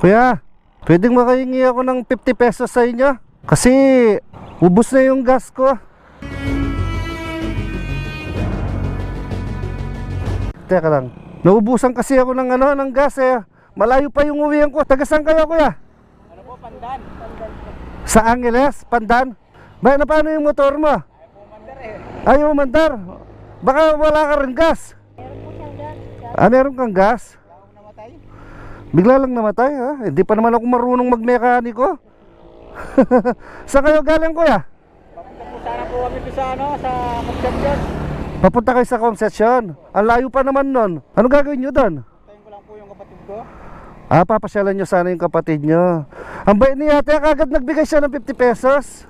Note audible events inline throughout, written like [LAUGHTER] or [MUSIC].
Kuya, pwedeng makahingi ako ng 50 pesos sa inyo? Kasi ubos na yung gas ko. Teka lang. Naubusan kasi ako ng ano, ng gas eh. Malayo pa yung uwihan ko. Taga saan kayo, kuya? Ano po, pandan? Pandan po. Sa Angeles, Pandan. Ba, na paano yung motor mo? Pumandar eh. Ayaw mandar. Baka wala ka rin gas. Ah, meron kang gas? Bigla lang namatay ha? Hindi pa naman ako marunong magmekaniko. [LAUGHS] Saan kayo galing kuya? Papunta po sana po kami sa ano, sa Concepcion. Papunta kayo sa concession. Ang layo pa naman nun. Ano gagawin nyo doon? Tayin ko lang po yung kapatid ko. Ah, papasyalan nyo sana yung kapatid nyo. Ang bait ni ate, kagad nagbigay siya ng 50 pesos.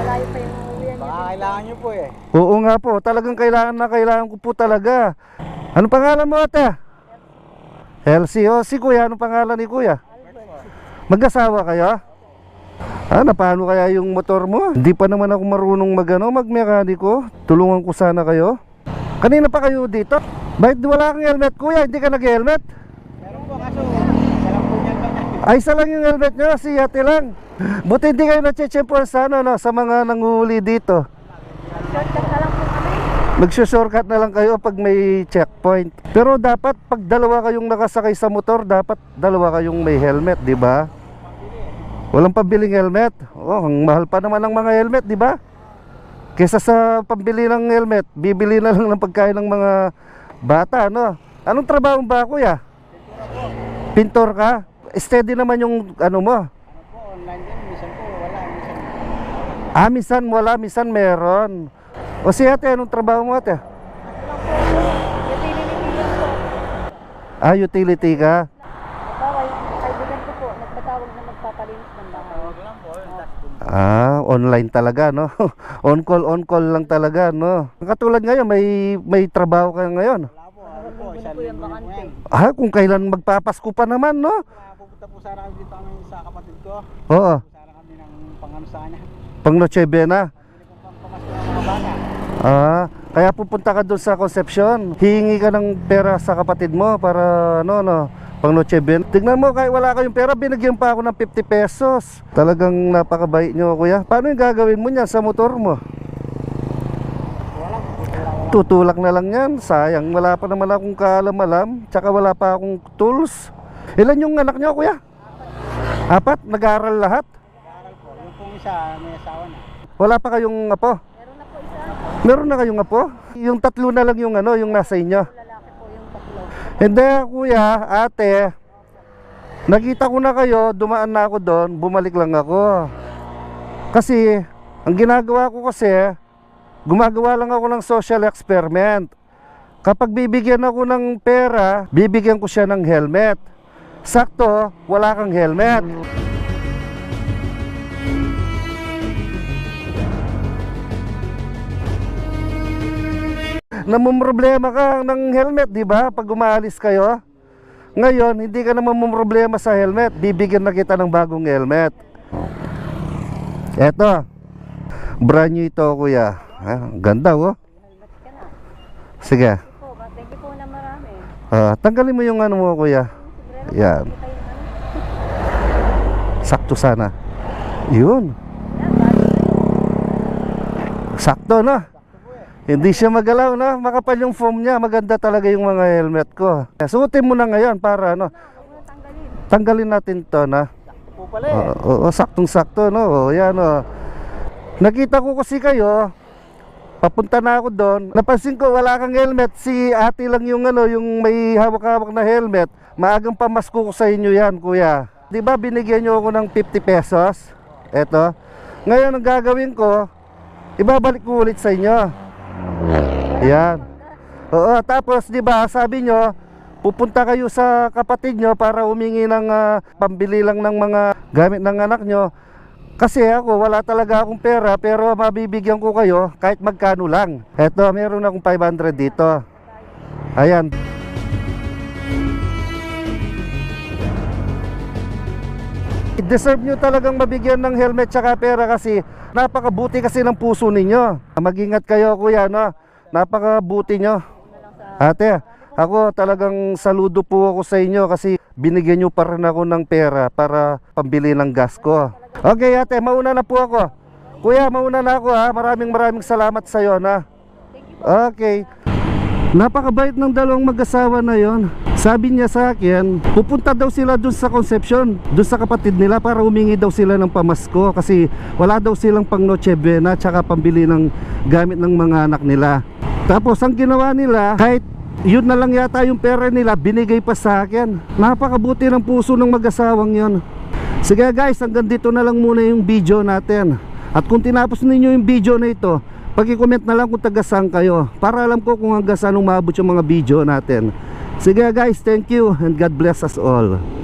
Malayo pa yung uwian. Baka kailangan nyo po eh. Oo nga po, talagang kailangan na kailangan ko po talaga. Ano pangalan mo ate? Elsie. O si kuya, ano pangalan ni kuya? Mag-asawa kayo? Ah, napano kaya yung motor mo? Hindi pa naman ako marunong magano, magmekaniko. Tulungan ko sana kayo. Kanina pa kayo dito? Bakit wala kang helmet kuya? Hindi ka nag-helmet? Meron po kaso? Ay, isa lang yung helmet nyo, si ate lang. Buti hindi kayo na-check sa, ano, no, sa mga nanguhuli dito. Shortcut na lang kayo pag may checkpoint. Pero dapat pag dalawa kayong nakasakay sa motor, dapat dalawa kayong may helmet, di ba? Walang pambiling helmet. Oh, ang mahal pa naman ng mga helmet, di ba? Kesa sa pambili ng helmet, bibili na lang ng pagkain ng mga bata, no? Anong trabaho ba, kuya? Pintor ka? Steady naman yung ano mo. Ano po, online din. Minsan po, wala. Minsan. Ah, minsan wala, minsan meron. O si ate, anong trabaho mo ate? Ah, utility ka? Ah, online talaga, no? [LAUGHS] on call, on call lang talaga, no? Katulad ngayon, may may trabaho ka ngayon. Wala po, ano po, yung bakante. Ah, kung kailan magpapasko pa naman, no? Pupunta po sana kami dito kami sa kapatid ko. Oo, Sana kami ng pangano sa kanya. pang Noche Buena. Pili kong pang pamasko ng mga bata. Ah, kaya pupunta ka doon sa Concepcion. Hihingi ka ng pera sa kapatid mo para, no, no, pang Noche Buena. Tignan mo, kahit wala kayong pera, binigyan pa ako ng 50 pesos. Talagang napakabait nyo, kuya. Paano yung gagawin mo niyan sa motor mo? Tutulak na lang yan. Sayang, wala pa naman akong kaalam-alam. Tsaka wala pa akong tools. Ilan yung anak nyo, kuya? Apat? Nag-aaral lahat? Nag-aaral po. Yung pong isa, may asawa na. Wala pa kayong apo? Meron na kayong apo? Yung tatlo na lang yung ano, yung nasa inyo. Lalaki po yung tatlo. Hindi, kuya, ate. Nakita ko na kayo, dumaan na ako doon, bumalik lang ako. Kasi, ang ginagawa ko kasi, gumagawa lang ako ng social experiment. Kapag bibigyan ako ng pera, bibigyan ko siya ng helmet. Sakto, wala kang helmet. Namumroblema ka ng helmet, di ba? Pag umaalis kayo. Ngayon, hindi ka naman problema sa helmet. Bibigyan na kita ng bagong helmet. Eto. Brand new ito, kuya. Ah, ganda, oh. Na. Sige. Thank you po na marami. Ah, tanggalin mo yung ano mo, kuya. Yan. Sakto sana. Yun. Na. Sakto, no? Hindi siya magalaw, no? Makapal yung foam niya. Maganda talaga yung mga helmet ko. Suotin mo na ngayon para, ano, tanggalin. natin to, na. Po pala eh. Oo, oo, saktong-sakto, no? O, yan, o. Nakita ko kasi kayo, papunta na ako doon. Napansin ko, wala kang helmet. Si ate lang yung, ano, yung may hawak-hawak na helmet. Maagang pamasko ko sa inyo yan, kuya. Di ba binigyan nyo ako ng 50 pesos? Eto. Ngayon, ang gagawin ko, ibabalik ko ulit sa inyo. Yan. Oo, tapos 'di ba, sabi nyo, pupunta kayo sa kapatid nyo para humingi ng ah, pambili lang ng mga gamit ng anak nyo. Kasi ako, wala talaga akong pera, pero mabibigyan ko kayo kahit magkano lang. Eto, meron akong 500 dito. Ayan. Deserve nyo talagang mabigyan ng helmet tsaka pera kasi napakabuti kasi ng puso ninyo. Mag-ingat kayo kuya, no? Napakabuti nyo. Ate, Ako talagang saludo po ako sa inyo kasi binigyan nyo pa rin ako ng pera para pambili ng gas ko. Okay ate, mauna na po ako. Kuya, mauna na ako ha. Maraming maraming salamat sa iyo na. Okay. Napakabait ng dalawang mag-asawa na yon. Sabi niya sa akin, pupunta daw sila dun sa Concepcion, dun sa kapatid nila para humingi daw sila ng pamasko kasi wala daw silang pang Noche Buena tsaka pambili ng gamit ng mga anak nila. Tapos ang ginawa nila, kahit yun na lang yata yung pera nila, binigay pa sa akin. Napakabuti ng puso ng mag-asawang yon. Sige guys, hanggang dito na lang muna yung video natin. At kung tinapos ninyo yung video na ito, pag-comment na lang kung taga saan kayo para alam ko kung hanggang saan umabot yung mga video natin. Sige guys, thank you and God bless us all.